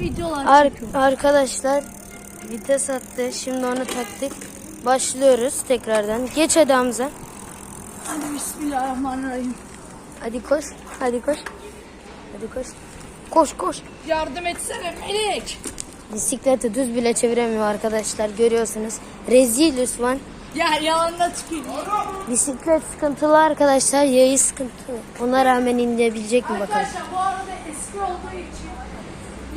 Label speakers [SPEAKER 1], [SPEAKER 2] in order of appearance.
[SPEAKER 1] videolar
[SPEAKER 2] Ar-
[SPEAKER 1] çekiyorum.
[SPEAKER 2] arkadaşlar vites attı. Şimdi onu taktık. Başlıyoruz tekrardan. Geç hadi Hamza.
[SPEAKER 1] Hadi bismillahirrahmanirrahim.
[SPEAKER 2] Hadi koş. Hadi koş. Hadi koş. Koş koş.
[SPEAKER 1] Yardım etsene Melek.
[SPEAKER 2] Bisikleti düz bile çeviremiyor arkadaşlar. Görüyorsunuz. Rezil Osman.
[SPEAKER 1] Ya yalanla çıkayım.
[SPEAKER 2] Bisiklet sıkıntılı arkadaşlar. Yayı sıkıntılı. Ona rağmen indirebilecek mi bakalım.
[SPEAKER 1] Arkadaşlar bu arada eski olduğu için.